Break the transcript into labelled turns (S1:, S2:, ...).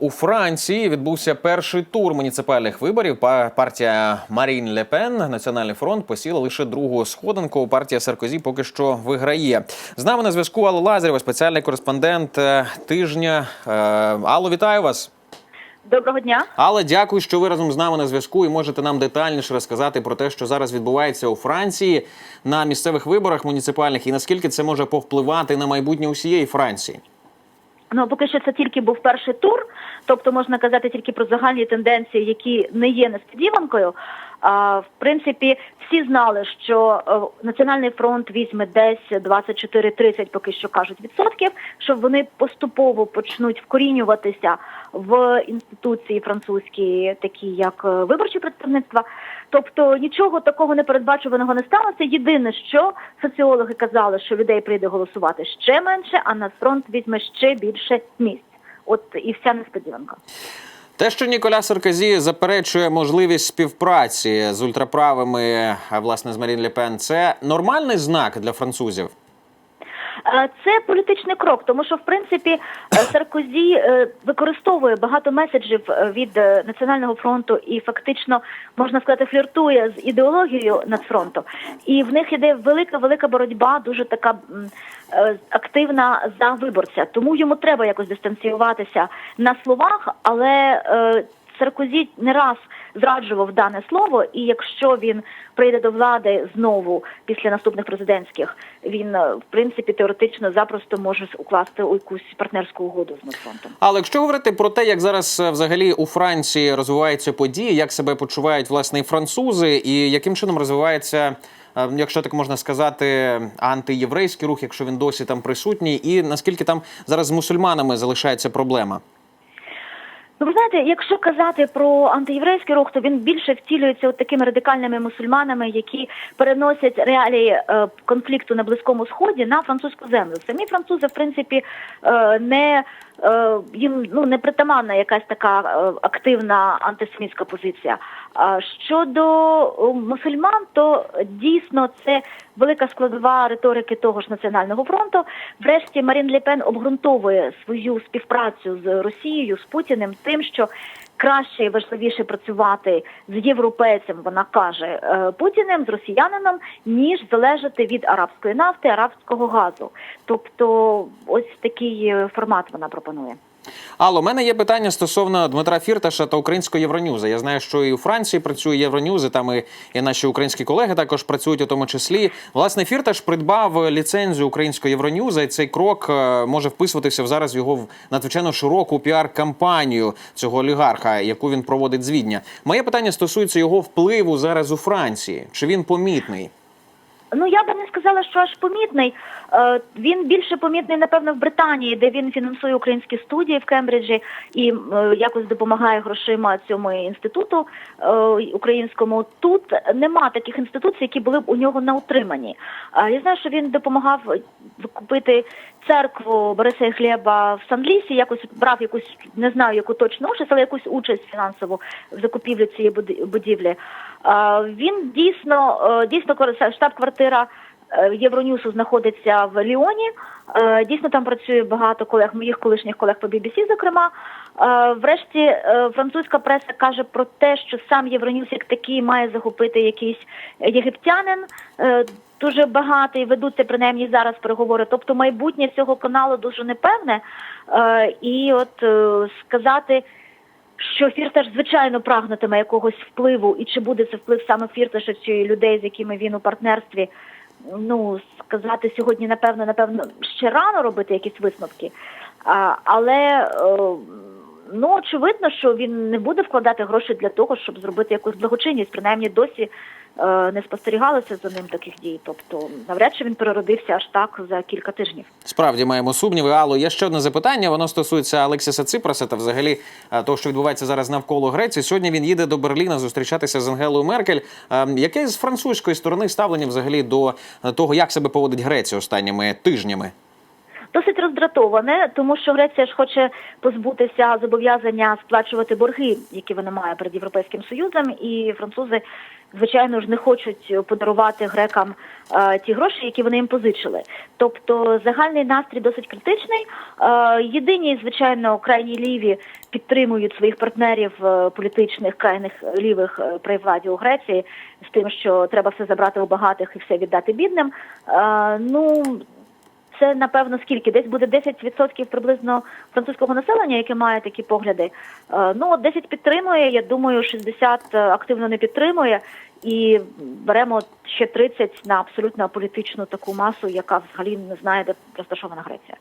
S1: у Франції відбувся перший тур муніципальних виборів. Партія Марін Ле Пен, Національний фронт, посіла лише другу сходинку. Партія Саркозі поки що виграє. З нами на зв'язку Алла Лазарєва, спеціальний кореспондент е, тижня. Е, Алло, вітаю вас.
S2: Доброго дня.
S1: Але дякую, що ви разом з нами на зв'язку і можете нам детальніше розказати про те, що зараз відбувається у Франції на місцевих виборах муніципальних, і наскільки це може повпливати на майбутнє усієї Франції.
S2: Ну поки що це тільки був перший тур, тобто можна казати тільки про загальні тенденції, які не є несподіванкою. В принципі, всі знали, що е, Національний фронт візьме десь 24-30, поки що кажуть, відсотків, що вони поступово почнуть вкорінюватися в інституції французькі, такі як е, виборчі представництва. Тобто нічого такого непередбачуваного не сталося. Єдине, що соціологи казали, що людей прийде голосувати ще менше, а на фронт візьме ще більше місць. От і вся несподіванка.
S1: Те, що Ніколя Саркозі заперечує можливість співпраці з ультраправими, а власне з Марін Лепен, це нормальний знак для французів.
S2: Це політичний крок, тому що в принципі е, Саркозі е, використовує багато меседжів е, від національного фронту і фактично можна сказати фліртує з ідеологією нацфронту. І в них іде велика велика боротьба, дуже така активна за виборця. Тому йому треба якось дистанціюватися на словах, але Саркозі не раз зраджував дане слово, і якщо він прийде до влади знову після наступних президентських, він е, в принципі теоретично запросто може укласти якусь партнерську угоду з Нацфронтом.
S1: Але якщо говорити про те, як зараз е, взагалі у Франції розвиваються події, як себе почувають власне і французи, і яким чином розвивається. е, Якщо так можна сказати, антиєврейський рух, якщо він досі там присутній, і наскільки там зараз з мусульманами залишається проблема?
S2: Ну, ви знаєте, якщо казати про антиєврейський рух, то він більше втілюється от такими радикальними мусульманами, які переносять реалії е, конфлікту на близькому сході на французьку землю. Самі французи, в принципі, е, не е, їм ну не притаманна якась така е, активна антисемітська позиція. А щодо е, мусульман, то дійсно це велика складова риторики того ж національного фронту. Врешті Марін Ле Пен обґрунтовує свою співпрацю з Росією з Путіним тим, що краще і важливіше працювати з європейцем, вона каже е, Путіним з росіянином, ніж залежати від арабської нафти, арабського газу. Тобто, ось такий е, формат вона пропонує.
S1: Алло, у мене є питання стосовно Дмитра Фірташа та українського Євроньюза. Я знаю, що і у Франції працює Євроньюз, і там і, і наші українські колеги також працюють у тому числі. Власне, Фірташ придбав ліцензію українського Євроньюза, і цей крок е, може вписуватися в зараз його в надзвичайно широку піар-кампанію цього олігарха, яку він проводить з Відня. Моє питання стосується його впливу зараз у Франції. Чи він помітний?
S2: Ну я би не сказала, що аж помітний. Е, він більше помітний, напевно, в Британії, де він фінансує українські студії в Кембриджі і е, якось допомагає грошима цьому інституту е, українському. Тут нема таких інституцій, які були б у нього на утриманні. Е, я знаю, що він допомагав купити церкву Бориса і Глеба в Сан-Лісі, якось брав якусь не знаю яку точну участь, але якусь участь фінансову в закупівлі цієї будівлі. Він дійсно е, дійсно штаб-квартира е, Євроньюсу знаходиться в Ліоні. Е, Дійсно там працює багато колег, моїх колишніх колег по BBC, зокрема. Врешті французька преса каже про те, що сам Євроньюс як такий має захопити якийсь єгиптянин. Дуже багатий, ведуться принаймні зараз переговори. Тобто майбутнє цього каналу дуже непевне. Е, І от е, сказати, що Фірташ звичайно прагнутиме якогось впливу, і чи буде це вплив саме Фірташа чи людей, з якими він у партнерстві. Ну сказати сьогодні, напевно, напевно, ще рано робити якісь висновки. А, але е, ну очевидно, що він не буде вкладати гроші для того, щоб зробити якусь благочинність. Принаймні досі е, не спостерігалося за ним таких дій. Тобто, навряд чи він переродився аж так за кілька тижнів.
S1: Справді маємо сумніви. Алло, є ще одне запитання. Воно стосується Алексіса Ципраса та взагалі е, того, що відбувається зараз навколо Греції. Сьогодні він їде до Берліна зустрічатися з Ангелою Меркель. Е, Яке з французької сторони ставлення взагалі до е, того, як себе поводить Греція останніми тижнями?
S2: Досить роздратоване, тому що Греція ж хоче позбутися зобов'язання сплачувати борги, які вона має перед Європейським Союзом, і французи, звичайно ж, не хочуть подарувати грекам е, ті гроші, які вони їм позичили. Тобто загальний настрій досить критичний. Е, єдині, звичайно, крайні ліві підтримують своїх партнерів е, політичних крайних лівих е, при владі у Греції з тим, що треба все забрати у багатих і все віддати бідним. Е, ну це напевно скільки? Десь буде 10% приблизно французького населення, яке має такі погляди. Е, Ну, от 10 підтримує. Я думаю, 60 активно не підтримує. І беремо ще 30 на абсолютно політичну таку масу, яка взагалі не знає, де розташована Греція.